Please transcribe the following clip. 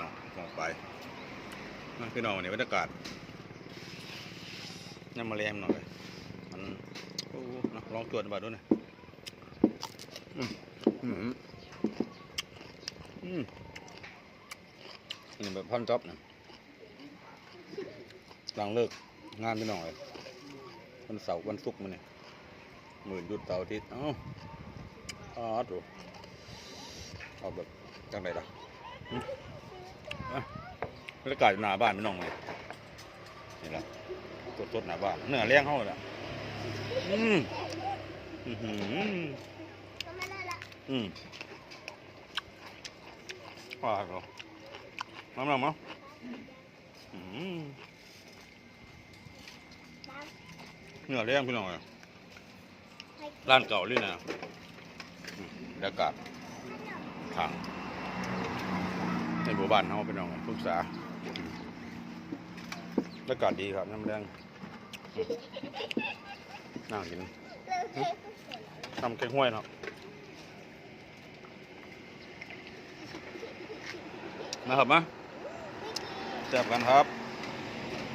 น้องมองไปนะพี่น้องวันนี้บรรยากาศน้ำมาแรงหน่อยมันโอ้นะลองตรวจบัตรด้วยนะอืมอืมอืมนนี้แบบพันจ็อบนะหลังเลิกงานพี่น้องเลยวันเสาร์วันศุกร์มันเนี่ยหมื่นหยุดเสาร์อาทิตย์เอ้าอ๋อดูเอาแบบจังไรล่ะ บรรยากาศหน้าบ้านพี่น้องเลยนี่แหละสดสดหน้าบ้านเนื้อเลี้ยงเขาเลยอืมอือหืออืมว้าวเหรอน้ำน้ำมั้งเนื้อเลี้ยงพี่น้องเลยร้านเก่าเลยนะบรรยากาศทาง หมู่บ้านเขาเป็นน้องปรึกษาอากาศดีครับน้ำแดงนั่งกินทำแกงห้วยเนาะนะครับมาแซ่บกันครับ